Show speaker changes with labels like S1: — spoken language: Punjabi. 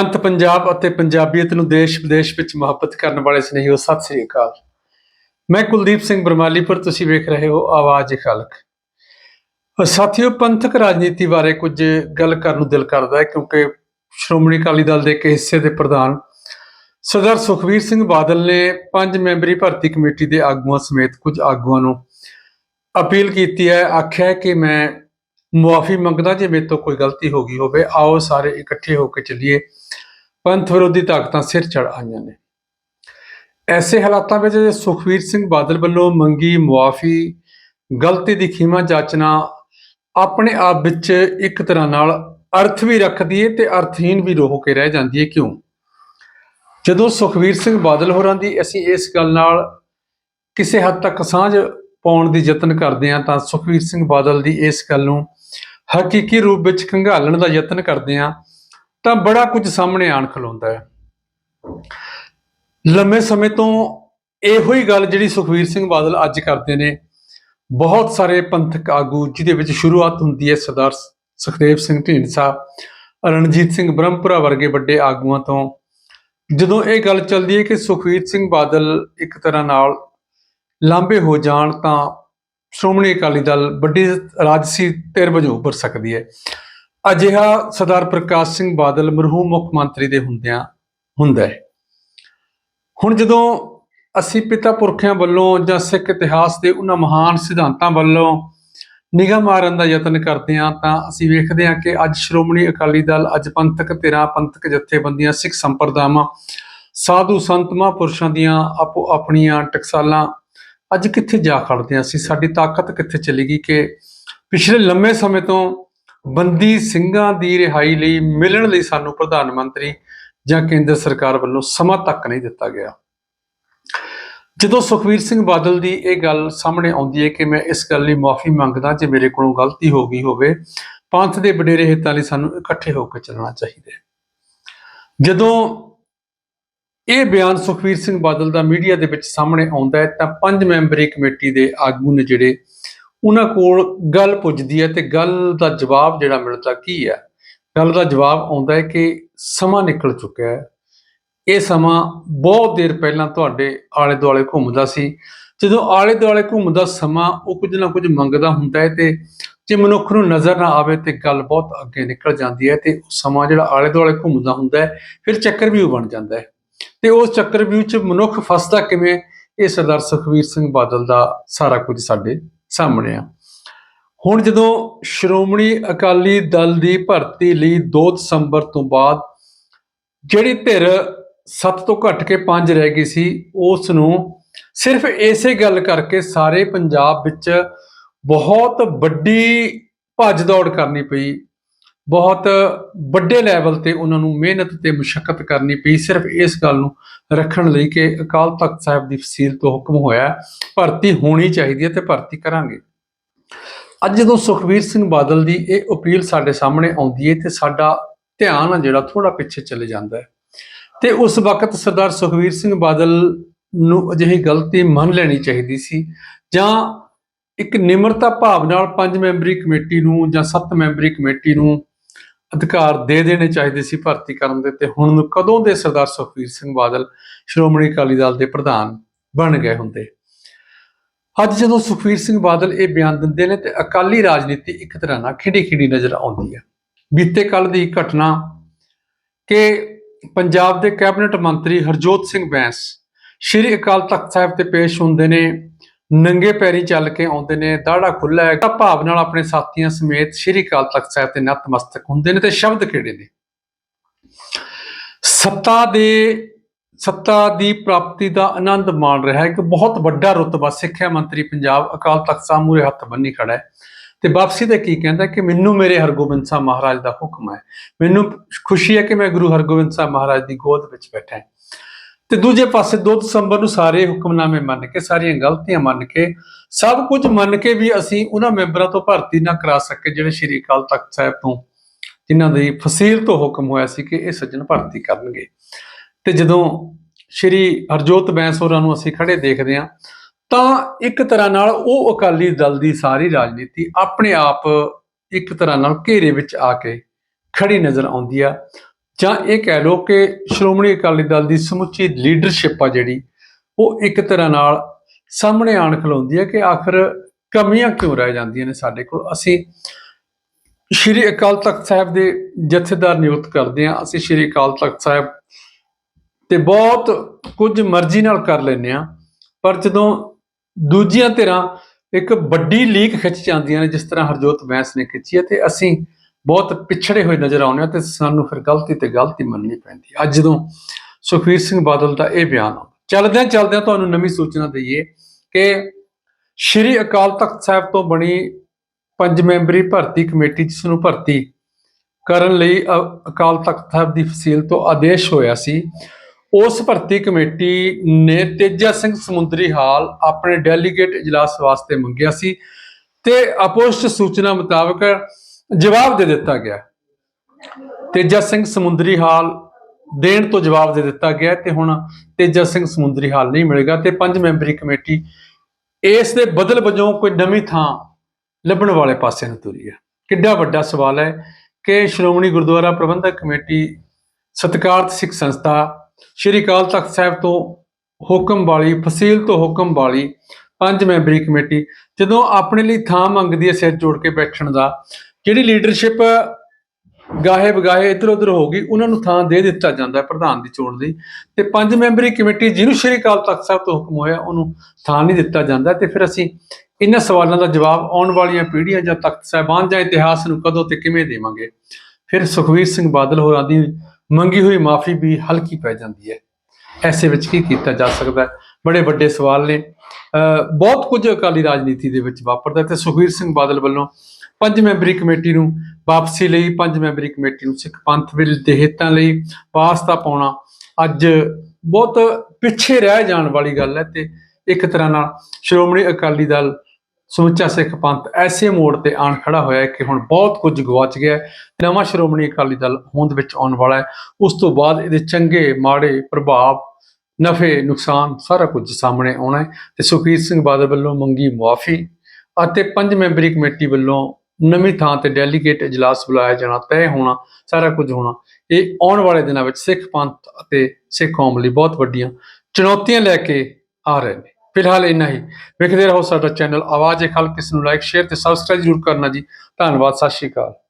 S1: ਅੰਤ ਪੰਜਾਬ ਅਤੇ ਪੰਜਾਬੀਅਤ ਨੂੰ ਦੇਸ਼ ਵਿਦੇਸ਼ ਵਿੱਚ ਮੁਹੱਬਤ ਕਰਨ ਵਾਲੇ ਸਨੇਹੀਓ, ਸਤਿ ਸ੍ਰੀ ਅਕਾਲ। ਮੈਂ ਕੁਲਦੀਪ ਸਿੰਘ ਬਰਮਾਲੀਪੁਰ, ਤੁਸੀਂ ਵੇਖ ਰਹੇ ਹੋ ਆਵਾਜ਼ ਖਲਕ। ਸਾਥੀਓ, ਪੰਥਕ ਰਾਜਨੀਤੀ ਬਾਰੇ ਕੁਝ ਗੱਲ ਕਰਨ ਨੂੰ ਦਿਲ ਕਰਦਾ ਹੈ ਕਿਉਂਕਿ ਸ਼੍ਰੋਮਣੀ ਅਕਾਲੀ ਦਲ ਦੇ ਇੱਕ ਹਿੱਸੇ ਦੇ ਪ੍ਰਧਾਨ ਸਰਦਾਰ ਸੁਖਵੀਰ ਸਿੰਘ ਬਾਦਲ ਨੇ ਪੰਜ ਮੈਂਬਰੀ ਭਰਤੀ ਕਮੇਟੀ ਦੇ ਆਗੂਆਂ ਸਮੇਤ ਕੁਝ ਆਗੂਆਂ ਨੂੰ ਅਪੀਲ ਕੀਤੀ ਹੈ, ਆਖਿਆ ਕਿ ਮੈਂ ਮੁਆਫੀ ਮੰਗਦਾ ਜੇ ਮੇਰੇ ਤੋਂ ਕੋਈ ਗਲਤੀ ਹੋ ਗਈ ਹੋਵੇ, ਆਓ ਸਾਰੇ ਇਕੱਠੇ ਹੋ ਕੇ ਚੱਲੀਏ। ਪੰਥ ਵਿਰੋਧੀ ਤਾਕਤਾਂ ਸਿਰ ਚੜ ਆਈਆਂ ਨੇ। ਐਸੇ ਹਾਲਾਤਾਂ ਵਿੱਚ ਜੇ ਸੁਖਵੀਰ ਸਿੰਘ ਬਾਦਲ ਵੱਲੋਂ ਮੰਗੀ ਮੁਆਫੀ, ਗਲਤੀ ਦੀ ਖੀਮਾ ਜਾਚਨਾ ਆਪਣੇ ਆਪ ਵਿੱਚ ਇੱਕ ਤਰ੍ਹਾਂ ਨਾਲ ਅਰਥ ਵੀ ਰੱਖਦੀ ਹੈ ਤੇ ਅਰਥਹੀਨ ਵੀ ਰੋਹ ਕੇ ਰਹਿ ਜਾਂਦੀ ਹੈ ਕਿਉਂ? ਜਦੋਂ ਸੁਖਵੀਰ ਸਿੰਘ ਬਾਦਲ ਹੋਰਾਂ ਦੀ ਅਸੀਂ ਇਸ ਗੱਲ ਨਾਲ ਕਿਸੇ ਹੱਦ ਤੱਕ ਸਾਂਝ ਪਾਉਣ ਦੀ ਯਤਨ ਕਰਦੇ ਹਾਂ, ਤਾਂ ਸੁਖਵੀਰ ਸਿੰਘ ਬਾਦਲ ਦੀ ਇਸ ਗੱਲ ਨੂੰ ਹਕੀਕੀ ਰੂਪ ਵਿੱਚ ਖੰਗਾਲਣ ਦਾ ਯਤਨ ਕਰਦੇ ਹਾਂ, ਤਾਂ ਬੜਾ ਕੁਝ ਸਾਹਮਣੇ ਆਣ ਖਲੋਂਦਾ ਹੈ। ਲੰਮੇ ਸਮੇਂ ਤੋਂ ਇਹੋ ਹੀ ਗੱਲ ਜਿਹੜੀ ਸੁਖਵੀਰ ਸਿੰਘ ਬਾਦਲ ਅੱਜ ਕਰਦੇ ਨੇ। ਬਹੁਤ ਸਾਰੇ ਪੰਥਕ ਆਗੂ, ਜਿਹਦੇ ਵਿੱਚ ਸ਼ੁਰੂਆਤ ਹੁੰਦੀ ਹੈ ਸਰਦਾਰ ਸੁਖਦੇਵ ਸਿੰਘ ਢੀਂਡਸਾ, ਰਣਜੀਤ ਸਿੰਘ ਬ੍ਰਹਮਪੁਰਾ ਵਰਗੇ ਵੱਡੇ ਆਗੂਆਂ ਤੋਂ। ਜਦੋਂ ਇਹ ਗੱਲ ਚੱਲਦੀ ਹੈ ਕਿ ਸੁਖਵੀਰ ਸਿੰਘ ਬਾਦਲ ਇੱਕ ਤਰ੍ਹਾਂ ਨਾਲ ਲਾਂਬੇ ਹੋ ਜਾਣ, ਤਾਂ ਸ਼੍ਰੋਮਣੀ ਅਕਾਲੀ ਦਲ ਵੱਡੀ ਰਾਜਸੀ ਧਿਰ ਵਜੋਂ ਉੱਭਰ ਸਕਦੀ ਹੈ। ਅਜਿਹਾ ਸਰਦਾਰ ਪ੍ਰਕਾਸ਼ ਸਿੰਘ ਬਾਦਲ ਮਰਹੂਮ ਮੁੱਖ ਮੰਤਰੀ ਦੇ ਹੁੰਦਿਆਂ ਹੁੰਦਾ ਹੈ। ਹੁਣ ਜਦੋਂ ਅਸੀਂ ਪਿਤਾ ਪੁਰਖਿਆਂ ਵੱਲੋਂ ਜਾਂ ਸਿੱਖ ਇਤਿਹਾਸ ਦੇ ਉਹਨਾਂ ਮਹਾਨ ਸਿਧਾਂਤਾਂ ਵੱਲੋਂ ਨਿਗਾਹ ਮਾਰਨ ਦਾ ਯਤਨ ਕਰਦੇ ਹਾਂ ਤਾਂ ਅਸੀਂ ਵੇਖਦੇ ਹਾਂ ਕਿ ਅੱਜ ਸ਼੍ਰੋਮਣੀ ਅਕਾਲੀ ਦਲ, ਅੱਜ ਪੰਥਕ ਧਿਰਾਂ, ਪੰਥਕ ਜਥੇਬੰਦੀਆਂ, ਸਿੱਖ ਸੰਪਰਦਾਵਾਂ, ਸਾਧੂ ਸੰਤ, ਮਹਾਂਪੁਰਸ਼ਾਂ ਦੀਆਂ ਆਪੋ ਆਪਣੀਆਂ ਟਕਸਾਲਾਂ ਅੱਜ ਕਿੱਥੇ ਜਾ ਖੜਦੇ ਸੀ ਸਾਡੀ ਤਾਕਤ ਕਿੱਥੇ ਚਲੀ ਗਈ ਕਿ ਪਿਛਲੇ ਲੰਮੇ ਸਮੇਂ ਤੋਂ ਬੰਦੀ ਸਿੰਘਾਂ ਦੀ ਰਿਹਾਈ ਲਈ, ਮਿਲਣ ਲਈ ਸਾਨੂੰ ਪ੍ਰਧਾਨ ਮੰਤਰੀ ਜਾਂ ਕੇਂਦਰ ਸਰਕਾਰ ਵੱਲੋਂ ਸਮਾਂ ਤੱਕ ਨਹੀਂ ਦਿੱਤਾ ਗਿਆ। ਜਦੋਂ ਸੁਖਵੀਰ ਸਿੰਘ ਬਾਦਲ ਦੀ ਇਹ ਗੱਲ ਸਾਹਮਣੇ ਆਉਂਦੀ ਹੈ ਕਿ ਮੈਂ ਇਸ ਗੱਲ ਲਈ ਮਾਫੀ ਮੰਗਦਾ ਜੇ ਮੇਰੇ ਕੋਲੋਂ ਗਲਤੀ ਹੋ ਗਈ ਹੋਵੇ, ਪੰਥ ਦੇ ਵਡੇਰੇ ਹਿੱਤਾਂ ਲਈ ਸਾਨੂੰ ਇਕੱਠੇ ਹੋ ਕੇ ਚੱਲਣਾ ਚਾਹੀਦਾ ਹੈ। ਜਦੋਂ ਇਹ ਬਿਆਨ ਸੁਖਵੀਰ ਸਿੰਘ ਬਾਦਲ ਦਾ ਮੀਡੀਆ ਦੇ ਵਿੱਚ ਸਾਹਮਣੇ ਆਉਂਦਾ ਹੈ, ਤਾਂ ਪੰਜ ਮੈਂਬਰੀ ਕਮੇਟੀ ਦੇ ਆਗੂ ਨੇ ਜਿਹੜੇ ਉਹਨਾਂ ਕੋਲ ਗੱਲ ਪੁੱਜਦੀ ਹੈ ਤੇ ਗੱਲ ਦਾ ਜਵਾਬ ਜਿਹੜਾ ਮਿਲਦਾ ਕੀ ਹੈ? ਗੱਲ ਦਾ ਜਵਾਬ ਆਉਂਦਾ ਹੈ ਕਿ ਸਮਾਂ ਨਿਕਲ ਚੁੱਕਿਆ ਹੈ। ਇਹ ਸਮਾਂ ਬਹੁਤ ਦੇਰ ਪਹਿਲਾਂ ਤੁਹਾਡੇ ਆਲੇ ਦੁਆਲੇ ਘੁੰਮਦਾ ਸੀ। ਜਦੋਂ ਆਲੇ ਦੁਆਲੇ ਘੁੰਮਦਾ ਸਮਾਂ ਉਹ ਕੁਝ ਨਾ ਕੁਝ ਮੰਗਦਾ ਹੁੰਦਾ ਹੈ ਤੇ ਜੇ ਮਨੁੱਖ ਨੂੰ ਨਜ਼ਰ ਨਾ ਆਵੇ ਤੇ ਗੱਲ ਬਹੁਤ ਅੱਗੇ ਨਿਕਲ ਜਾਂਦੀ ਹੈ ਤੇ ਉਹ ਸਮਾਂ ਜਿਹੜਾ ਆਲੇ ਦੁਆਲੇ ਘੁੰਮਦਾ ਹੁੰਦਾ ਹੈ, ਫਿਰ ਚੱਕਰ ਵੀ ਉਹ ਬਣ ਜਾਂਦਾ ਹੈ। ਤੇ ਉਸ ਚੱਕਰ ਵਿੱਚ ਮਨੁੱਖ ਫਸਦਾ ਕਿਵੇਂ? ਇਹ ਸਰਦਾਰ ਸੁਖਵੀਰ ਸਿੰਘ ਬਾਦਲ ਦਾ ਸਾਰਾ ਕੁਝ ਸਾਡੇ ਸਾਹਮਣੇ ਆ। ਹੁਣ ਜਦੋਂ ਸ਼੍ਰੋਮਣੀ ਅਕਾਲੀ ਦਲ ਦੀ ਭਰਤੀ ਲਈ 2 ਦਸੰਬਰ ਤੋਂ ਬਾਅਦ ਜਿਹੜੀ ਧਿਰ 7 ਤੋਂ ਘੱਟ ਕੇ 5 ਰਹਿ ਗਈ ਸੀ ਉਸ ਨੂੰ ਸਿਰਫ ਇਸੇ ਗੱਲ ਕਰਕੇ ਸਾਰੇ ਪੰਜਾਬ ਵਿੱਚ ਬਹੁਤ ਵੱਡੀ ਭੱਜ ਦੌੜ ਕਰਨੀ ਪਈ ਬਹੁਤ ਵੱਡੇ ਲੈਵਲ ਤੇ ਉਹਨਾਂ ਨੂੰ ਮਿਹਨਤ ਤੇ ਮੁਸ਼ਕਲ ਕਰਨੀ ਪਈ। ਸਿਰਫ ਇਸ ਗੱਲ ਨੂੰ ਰੱਖਣ ਲਈ ਕਿ ਅਕਾਲ ਤਖਤ ਸਾਹਿਬ ਦੀ ਫਸੀਲ ਤੋਂ ਹੁਕਮ ਹੋਇਆ ਭਰਤੀ ਹੋਣੀ ਚਾਹੀਦੀ ਹੈ ਤੇ ਭਰਤੀ ਕਰਾਂਗੇ। ਅੱਜ ਜਦੋਂ ਸੁਖਵੀਰ ਸਿੰਘ ਬਾਦਲ ਦੀ ਇਹ ਅਪੀਲ ਸਾਡੇ ਸਾਹਮਣੇ ਆਉਂਦੀ ਹੈ ਤੇ ਸਾਡਾ ਧਿਆਨ ਆ ਜਿਹੜਾ ਥੋੜਾ ਪਿੱਛੇ ਚਲੇ ਜਾਂਦਾ ਹੈ। ਤੇ ਉਸ ਵਕਤ ਸਰਦਾਰ ਸੁਖਵੀਰ ਸਿੰਘ ਬਾਦਲ ਨੂੰ ਅਜਿਹੀ ਗਲਤੀ ਮੰਨ ਲੈਣੀ ਚਾਹੀਦੀ ਸੀ ਜਾਂ ਇੱਕ ਨਿਮਰਤਾ ਭਾਵ ਨਾਲ ਪੰਜ ਮੈਂਬਰੀ ਕਮੇਟੀ ਨੂੰ ਜਾਂ ਸੱਤ ਮੈਂਬਰੀ ਕਮੇਟੀ ਨੂੰ ਅਧਿਕਾਰ ਦੇ ਦੇਣੇ ਚਾਹੀਦੇ ਸੀ ਭਰਤੀ ਕਰਨ ਦੇ ਤੇ ਹੁਣ ਕਦੋਂ ਦੇ ਸਰਦਾਰ ਸੁਖਵੀਰ ਸਿੰਘ ਬਾਦਲ ਸ਼੍ਰੋਮਣੀ ਅਕਾਲੀ ਦਲ ਦੇ ਪ੍ਰਧਾਨ ਬਣ ਗਏ ਹੁੰਦੇ? ਅੱਜ ਜਦੋਂ ਸੁਖਵੀਰ ਸਿੰਘ ਬਾਦਲ ਇਹ ਬਿਆਨ ਦਿੰਦੇ ਨੇ ਤੇ ਅਕਾਲੀ ਰਾਜਨੀਤੀ ਇੱਕ ਤਰ੍ਹਾਂ ਨਾਲ ਖਿੜੀ ਖਿੜੀ ਨਜ਼ਰ ਆਉਂਦੀ ਹੈ। ਬੀਤੇ ਕੱਲ ਦੀ ਘਟਨਾ ਕਿ ਪੰਜਾਬ ਦੇ ਕੈਬਨਿਟ ਮੰਤਰੀ ਹਰਜੋਤ ਸਿੰਘ ਬੈਂਸ ਸ਼੍ਰੀ ਅਕਾਲ ਤਖਤ ਸਾਹਿਬ ਤੇ ਪੇਸ਼ ਹੁੰਦੇ ਨੇ ਨੰਗੇ ਪੈਰੀ ਚੱਲ ਕੇ ਆਉਂਦੇ ਨੇ ਦਾੜਾ ਖੁੱਲਾ ਹੈ, ਤਾਂ ਭਾਵ ਨਾਲ ਆਪਣੇ ਸਾਥੀਆਂ ਸਮੇਤ ਸ਼੍ਰੀ ਅਕਾਲ ਤਖਤ ਸਾਹਿਬ ਤੇ ਨਤਮਸਤਕ ਹੁੰਦੇ ਨੇ ਤੇ ਸ਼ਬਦ ਕਿਹੜੇ ਨੇ? ਸੱਤਾ ਦੇ, ਸੱਤਾ ਦੀ ਪ੍ਰਾਪਤੀ ਦਾ ਆਨੰਦ ਮਾਣ ਰਿਹਾ ਹੈ। ਕਿ ਬਹੁਤ ਵੱਡਾ ਰੁਤਬਾ ਸਿੱਖਿਆ ਮੰਤਰੀ ਪੰਜਾਬ ਅਕਾਲ ਤਖਤ ਸਾਹਿਬ ਮੂਰੇ ਹੱਥ ਬੰਨੀ ਖੜਾ ਹੈ। ਤੇ ਵਾਪਸੀ ਤੇ ਕੀ ਕਹਿੰਦਾ ਕਿ ਮੈਨੂੰ ਮੇਰੇ ਹਰਗੋਬਿੰਦ ਸਾਹਿਬ ਮਹਾਰਾਜ ਦਾ ਹੁਕਮ ਹੈ। ਮੈਨੂੰ ਖੁਸ਼ੀ ਹੈ ਕਿ ਮੈਂ ਗੁਰੂ ਹਰਗੋਬਿੰਦ ਸਾਹਿਬ ਮਹਾਰਾਜ ਦੀ ਗੋਦ ਵਿੱਚ ਬੈਠਾ ਹਾਂ। ਤੇ ਦੂਜੇ ਪਾਸੇ 2 ਦਸੰਬਰ ਨੂੰ ਸਾਰੇ ਹੁਕਮਨਾਮੇ ਮੰਨ ਕੇ, ਸਾਰੀਆਂ ਗਲਤੀਆਂ ਮੰਨ ਕੇ, ਸਭ ਕੁਝ ਮੰਨ ਕੇ ਵੀ ਅਸੀਂ ਉਹਨਾਂ ਮੈਂਬਰਾਂ ਤੋਂ ਭਰਤੀ ਨਾ ਕਰਾ ਸਕੇ ਜਿਹੜੇ ਸ਼੍ਰੀ ਅਕਾਲ ਤਖਤ ਸਾਹਿਬ ਤੋਂ, ਜਿਨ੍ਹਾਂ ਦੀ ਫਸੀਲ ਤੋਂ ਹੁਕਮ ਹੋਇਆ ਸੀ ਕਿ ਇਹ ਸੱਜਣ ਭਰਤੀ ਕਰਨਗੇ। ਤੇ ਜਦੋਂ ਸ਼੍ਰੀ ਹਰਜੋਤ ਬੈਂਸ ਹੋਰਾਂ ਨੂੰ ਅਸੀਂ ਖੜੇ ਦੇਖਦੇ ਹਾਂ, ਤਾਂ ਇੱਕ ਤਰ੍ਹਾਂ ਨਾਲ ਉਹ ਅਕਾਲੀ ਦਲ ਦੀ ਸਾਰੀ ਰਾਜਨੀਤੀ ਆਪਣੇ ਆਪ ਇੱਕ ਤਰ੍ਹਾਂ ਨਾਲ ਘੇਰੇ ਵਿੱਚ ਆ ਕੇ ਖੜੀ ਨਜ਼ਰ ਆਉਂਦੀ ਆ। ਜਾਂ ਇਹ ਕਹਿ ਲਓ ਕਿ ਸ਼੍ਰੋਮਣੀ ਅਕਾਲੀ ਦਲ ਦੀ ਸਮੁੱਚੀ ਲੀਡਰਸ਼ਿਪ ਆ ਜਿਹੜੀ, ਉਹ ਇੱਕ ਤਰ੍ਹਾਂ ਨਾਲ ਸਾਹਮਣੇ ਆਣ ਖਲੋਂਦੀ ਹੈ ਕਿ ਆਖਰ ਕਮੀਆਂ ਕਿਉਂ ਰਹਿ ਜਾਂਦੀਆਂ ਨੇ ਸਾਡੇ ਕੋਲ? ਅਸੀਂ ਸ਼੍ਰੀ ਅਕਾਲ ਤਖਤ ਸਾਹਿਬ ਦੇ ਜਥੇਦਾਰ ਨਿਯੁਕਤ ਕਰਦੇ ਹਾਂ, ਅਸੀਂ ਸ਼੍ਰੀ ਅਕਾਲ ਤਖਤ ਸਾਹਿਬ ਤੇ ਬਹੁਤ ਕੁਝ ਮਰਜ਼ੀ ਨਾਲ ਕਰ ਲੈਂਦੇ ਆ ਪਰ ਜਦੋਂ ਦੂਜੀਆਂ ਧਿਰਾਂ ਇੱਕ ਵੱਡੀ ਲੀਕ ਖਿੱਚ ਜਾਂਦੀਆਂ ਨੇ, ਜਿਸ ਤਰ੍ਹਾਂ ਹਰਜੋਤ ਬੈਂਸ ਨੇ ਖਿੱਚੀ ਹੈ, ਤੇ ਅਸੀਂ ਬਹੁਤ ਪਿਛੜੇ ਹੋਏ ਨਜ਼ਰ ਆਉਂਦੇ ਆ ਤੇ ਸਾਨੂੰ ਫਿਰ ਗਲਤੀ ਤੇ ਗਲਤੀ ਮੰਨਣੀ ਪੈਂਦੀ ਅੱਜ ਜਦੋਂ ਸੁਖਵੀਰ ਸਿੰਘ ਬਾਦਲ ਦਾ ਇਹ ਬਿਆਨ ਆਉਂਦਾ, ਚੱਲਦਿਆਂ ਚੱਲਦਿਆਂ ਤੁਹਾਨੂੰ ਨਵੀਂ ਸੂਚਨਾ ਦਈਏ ਕਿ ਸ਼੍ਰੀ ਅਕਾਲ ਤਖਤ ਸਾਹਿਬ ਤੋਂ ਬਣੀ ਪੰਜ ਮੈਂਬਰੀ ਭਰਤੀ ਕਮੇਟੀ, ਜਿਸ ਨੂੰ ਭਰਤੀ ਕਰਨ ਲਈ ਅ- ਅਕਾਲ ਤਖਤ ਸਾਹਿਬ ਦੀ ਫਸੀਲ ਤੋਂ ਆਦੇਸ਼ ਹੋਇਆ ਸੀ, ਉਸ ਭਰਤੀ ਕਮੇਟੀ ਨੇ ਤੇਜਾ ਸਿੰਘ ਸਮੁੰਦਰੀ ਹਾਲ ਆਪਣੇ ਡੈਲੀਗੇਟ ਇਜਲਾਸ ਵਾਸਤੇ ਮੰਗਿਆ ਸੀ ਤੇ ਅਪੋਸਟ ਸੂਚਨਾ ਮੁਤਾਬਕ ਜਵਾਬ ਦੇ ਦਿੱਤਾ ਗਿਆ। ਤੇਜਾ ਸਿੰਘ ਸਮੁੰਦਰੀ ਹਾਲ ਦੇਣ ਤੋਂ ਜਵਾਬ ਦੇ ਦਿੱਤਾ ਗਿਆ ਤੇ ਹੁਣ ਤੇਜਾ ਸਿੰਘ ਸਮੁੰਦਰੀ ਹਾਲ ਨਹੀਂ ਮਿਲੇਗਾ ਤੇ ਪੰਜ ਮੈਂਬਰੀ ਕਮੇਟੀ ਇਸ ਦੇ ਬਦਲ ਵਜੋਂ ਕੋਈ ਨਵੀਂ ਥਾਂ ਲੱਭਣ ਵਾਲੇ ਪਾਸੇ ਨੂੰ ਤੁਰੀ ਹੈ। ਕਿੱਡਾ ਵੱਡਾ ਸਵਾਲ ਹੈ ਕਿ ਸ਼੍ਰੋਮਣੀ ਗੁਰਦੁਆਰਾ ਪ੍ਰਬੰਧਕ ਕਮੇਟੀ ਸਤਿਕਾਰਤ ਸਿੱਖ ਸੰਸਥਾ ਸ਼੍ਰੀ ਅਕਾਲ ਤਖਤ ਸਾਹਿਬ ਤੋਂ ਹੁਕਮ ਵਾਲੀ, ਫਸੀਲ ਤੋਂ ਹੁਕਮ ਵਾਲੀ ਪੰਜ ਮੈਂਬਰੀ ਕਮੇਟੀ ਜਦੋਂ ਆਪਣੇ ਲਈ ਥਾਂ ਮੰਗਦੀ ਹੈ ਸਿਰ ਜੋੜ ਕੇ ਬੈਠਣ ਦਾ ਜਿਹੜੀ ਲੀਡਰਸ਼ਿਪ ਗਾਹੇ ਬਗਾਹੇ ਇੱਧਰ ਉੱਧਰ ਹੋ ਗਈ, ਉਹਨਾਂ ਨੂੰ ਥਾਂ ਦੇ ਦਿੱਤਾ ਜਾਂਦਾ ਪ੍ਰਧਾਨ ਦੀ ਚੋਣ ਲਈ। ਤੇ ਪੰਜ ਮੈਂਬਰੀ ਕਮੇਟੀ ਜਿਹਨੂੰ ਸ਼੍ਰੀ ਅਕਾਲ ਤਖਤ ਸਾਹਿਬ ਤੋਂ ਹੁਕਮ ਹੋਇਆ, ਉਹਨੂੰ ਥਾਂ ਨਹੀਂ ਦਿੱਤਾ ਜਾਂਦਾ। ਤੇ ਫਿਰ ਅਸੀਂ ਇਹਨਾਂ ਸਵਾਲਾਂ ਦਾ ਜਵਾਬ ਆਉਣ ਵਾਲੀਆਂ ਪੀੜ੍ਹੀਆਂ ਜਾਂ ਤਖਤ ਸਾਹਿਬਾਨ ਜਾਂ ਇਤਿਹਾਸ ਨੂੰ ਕਦੋਂ ਤੇ ਕਿਵੇਂ ਦੇਵਾਂਗੇ? ਫਿਰ ਸੁਖਵੀਰ ਸਿੰਘ ਬਾਦਲ ਹੋਰਾਂ ਦੀ ਮੰਗੀ ਹੋਈ ਮਾਫੀ ਵੀ ਹਲਕੀ ਪੈ ਜਾਂਦੀ ਹੈ। ਐਸੇ ਵਿੱਚ ਕੀ ਕੀਤਾ ਜਾ ਸਕਦਾ ਹੈ? ਬੜੇ ਵੱਡੇ ਸਵਾਲ ਨੇ। ਅਹ ਬਹੁਤ ਕੁਝ ਅਕਾਲੀ ਰਾਜਨੀਤੀ ਦੇ ਵਿੱਚ ਵਾਪਰਦਾ ਤੇ ਸੁਖਵੀਰ ਸਿੰਘ ਬਾਦਲ ਵੱਲੋਂ ਪੰਜ ਮੈਂਬਰੀ ਕਮੇਟੀ ਨੂੰ ਵਾਪਸੀ ਲਈ ਪੰਜ ਮੈਂਬਰੀ ਕਮੇਟੀ ਨੂੰ ਸਿੱਖ ਪੰਥ ਵਿਲ ਦੇ ਹਿੱਤਾਂ ਲਈ ਵਾਸਤਾ ਪਾਉਣਾ ਅੱਜ ਬਹੁਤ ਪਿੱਛੇ ਰਹਿ ਜਾਣ ਵਾਲੀ ਗੱਲ ਹੈ ਤੇ ਇੱਕ ਤਰ੍ਹਾਂ ਨਾਲ ਸ਼੍ਰੋਮਣੀ ਅਕਾਲੀ ਦਲ ਸਮੁੱਚਾ ਸਿੱਖ ਪੰਥ ਐਸੇ ਮੋੜ ਤੇ ਆਣ ਖੜਾ ਹੋਇਆ ਹੈ ਕਿ ਹੁਣ ਬਹੁਤ ਕੁਝ ਗਵਾਚ ਗਿਆ ਹੈ, ਨਵਾਂ ਸ਼੍ਰੋਮਣੀ ਅਕਾਲੀ ਦਲ ਹੋਂਦ ਵਿੱਚ ਆਉਣ ਵਾਲਾ ਹੈ। ਉਸ ਤੋਂ ਬਾਅਦ ਇਹਦੇ ਚੰਗੇ, ਮਾੜੇ ਪ੍ਰਭਾਵ, ਨਫੇ, ਨੁਕਸਾਨ ਸਾਰਾ ਕੁਝ ਸਾਹਮਣੇ ਆਉਣਾ ਹੈ ਤੇ ਸੁਖਬੀਰ ਸਿੰਘ ਬਾਦਲ ਵੱਲੋਂ ਮੰਗੀ ਮੁਆਫੀ ਅਤੇ ਪੰਜ ਮੈਂਬਰੀ ਕਮੇਟੀ ਵੱਲੋਂ ਨਵੀਂ ਥਾਂ ਤੇ ਡੈਲੀਗੇਟ ਇਜਲਾਸ ਬੁਲਾਇਆ ਜਾਣਾ ਤੈਅ ਹੋਣਾ, ਸਾਰਾ ਕੁਝ ਹੋਣਾ। ਇਹ ਆਉਣ ਵਾਲੇ ਦਿਨਾਂ ਵਿੱਚ ਸਿੱਖ ਪੰਥ ਅਤੇ ਸਿੱਖ ਕੌਮ ਲਈ ਬਹੁਤ ਵੱਡੀਆਂ ਚੁਣੌਤੀਆਂ ਲੈ ਕੇ ਆ ਰਹੇ ਨੇ। ਫਿਲਹਾਲ ਇੰਨਾ ਹੀ। ਵੇਖਦੇ ਰਹੋ ਸਾਡਾ ਚੈਨਲ ਆਵਾਜ਼ ਏ ਖਲਕ ਇਸ ਨੂੰ ਲਾਈਕ ਸ਼ੇਅਰ ਤੇ ਸਬਸਕ੍ਰਾਈਬ ਜ਼ਰੂਰ ਕਰਨਾ ਜੀ। ਧੰਨਵਾਦ, ਸਤਿ ਸ਼੍ਰੀ ਅਕਾਲ।